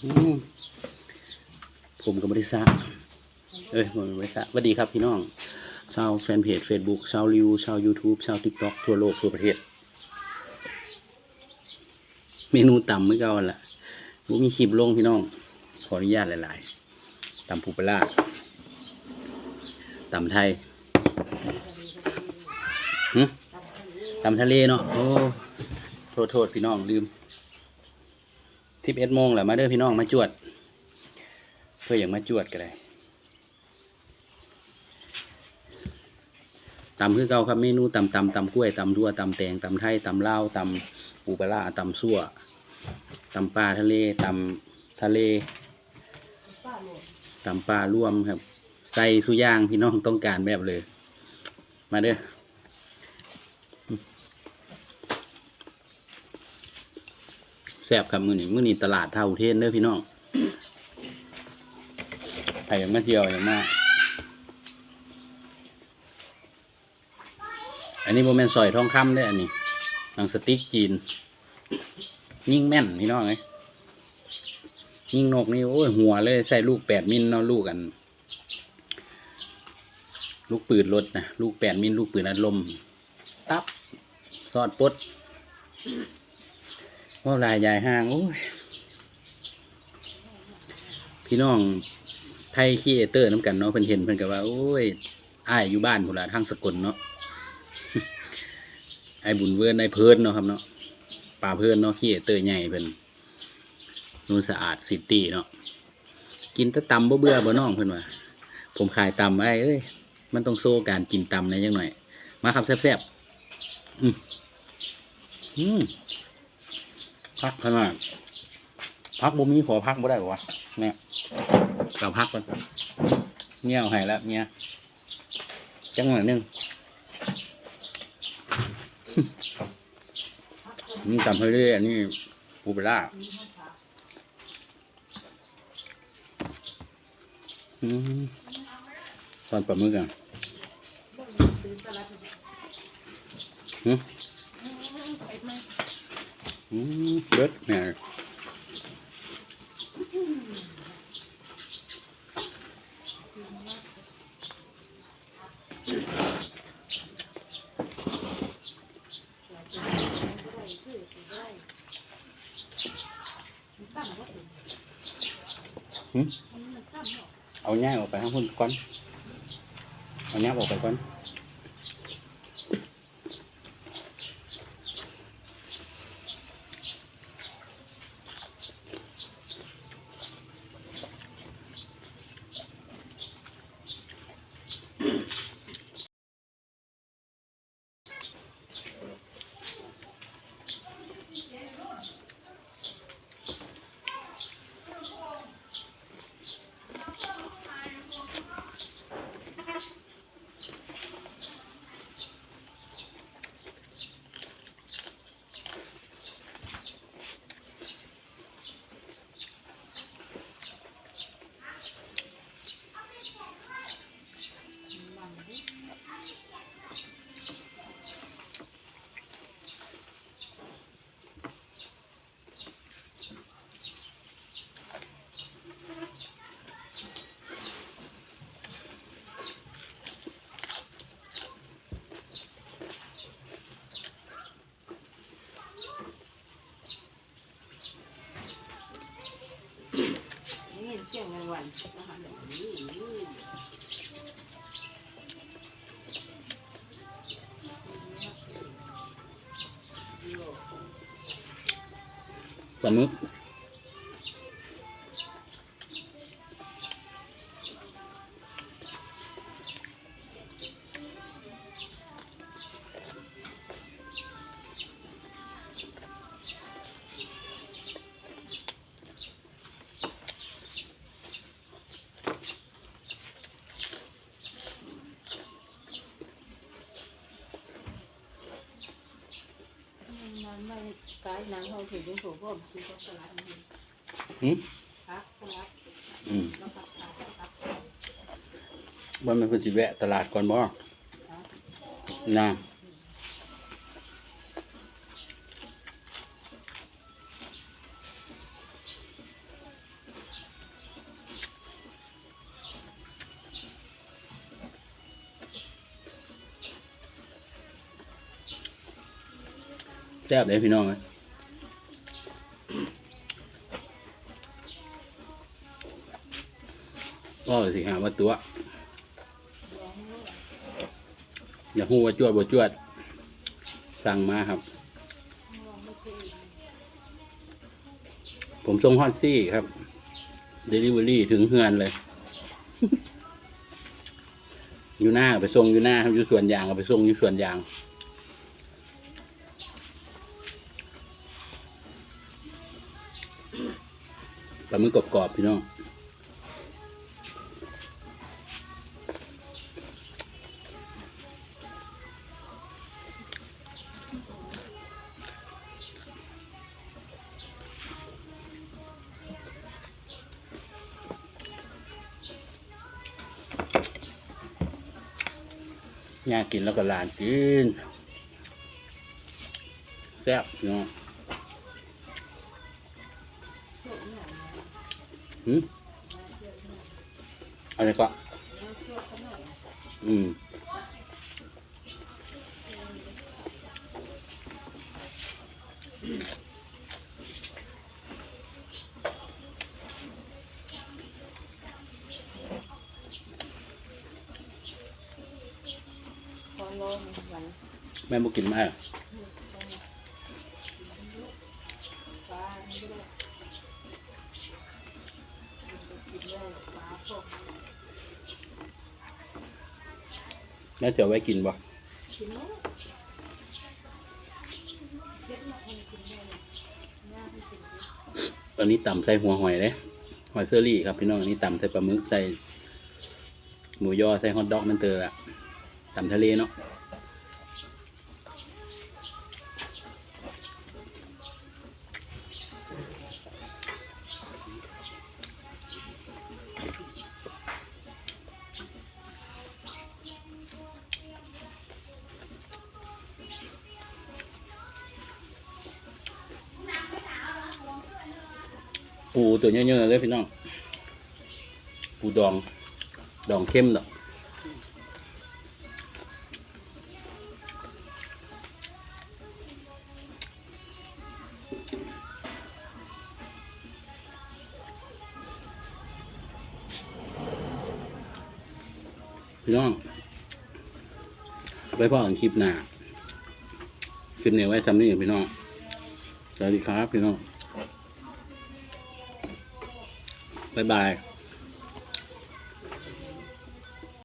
ผมกับบริษัทเอ้ยผมบริษัทสวัสดีครับพี่น้องชาวแฟนเพจ Facebook ชาวริวชาว YouTube ชาว TikTok ทั่วโลกทั่วประเทศ เมนูต่ำเมื่อก่าหั่นละผมมีคลิปลงพี่น้อง ขออนุญาตหลายๆต่ำปูปลาต่ำไทยต่ำทะเลเนาะโอ้โทษโทษพี่น้องลืม สิบเอ็ดโมงแหละมาเด้อพี่น้องมาจวด เพื่ออย่างมาจวดก็ได้ตำคือเก่าครับเมนูตำตำตำกล้วยตำทั่วตำแตงตำไทยตำเลาตำปูปลาร้าตำซั่วตำปลาทะเลตำทะเลตำปลารวมครับ ใส่สุย่างพี่น้องต้องการแบบเลย มาเด้อ แซ่บครับมื้อนี้มื้อนี้ตลาดท่าอุเทนเด้อพี่น้องใครอยากมาเที่ยวอย่างมากอันนี้โมเมนซอยทองคำได้อันนี้หนังสติ๊กจีน ยิ่งแม่นพี่น้องเลยยิ่งนกนี่โอ้ยหัวเลยใส่ลูกแปดมิลเนาะลูกกัน ลูกปืนรถนะลูกแปดมิลลูกปืนอัดลม ตับสอดปด ว่าลายยายห้างโอ้ยพี่น้องไทยคีเอเตอร์น้ำกันเนาะเพิ่นเห็นเพิ่นก็ว่าโอ้ยอ้ายอยู่บ้านพุ่นละทางสกลเนาะไอ้บุญเวิร์นไอ้เพิ่นเนาะครับเนาะป่าเพิ่นเนาะคีเอเตอร์ใหญ่เพิ่นนูนสะอาดซิตี้เนาะกินตะตำบ่เบื่อบ่น้องเพิ่นว่าผมขายตำไอ้เอ้ยมันต้องโซ่การกินตำในยังหน่อย มาครับแซ่บๆอืมอืม พักขนาดพักบ่มีขอพักบ่ได้บ่วะเนี่ยเราพักก่อนเงี้ยวให้แล้วเนี่ยจังหวะนึงนี่ตำให้เรื่อยอันนี้ปูเปลาร้าตอนปลาหมึกอะ หืมอืมเบิดแม่หืมเอาแ เงินวันนอาหารแบบนี้สมมึก ร้านางเขาถือเป็นโสโครกคือก็ลัดหืมครับสลัแล้วผักขาดคบว่ามันเพิ่นสิแวะตลาดก่อนบ่นะแซ่บเลยพี่น้องเลย ก็สิหาว่าตัวอยาหูว่าจวดบ่จวด สั่งมาครับ ผมส่งฮอตซี่ครับเดลิเวอรี่ถึงเฮือนเลย อยู่หน้าไปส่งอยู่หน้าครับอยู่ส่วนยางไปส่งอยู่ส่วนยางปลาหมึกกรอบๆพี่น้อง ย่ากินแล้วก็หลานกินแซ่บพี่น้องหืมอะไรก็ อืม โลนวันแม่บุกินไหมาปลาไม่ได้กินเลยปลาพวกแม่จะเอาไว้กินบ่กินเนาะเย็ดมาคนกินได้เลยย่าให้กินดิอันนี้ต่ำใส่หัวหอยเลยหอยเซอรี่ครับพี่น้องอันนี้ต่ำใส่ปลาหมึกใส่หมูยอใส่ฮอทดอกมันเตออะ ต่ำทะเลเนาะปูตัวเยอะๆเลยพี่น้อง ปูดอง ดองเข้มดอก พี่น้อง ไปพ่อกันคลิปหน้าคลิปนี้ไว้ทำนี่พี่น้อง สวัสดีครับพี่น้อง บ๊ายบาย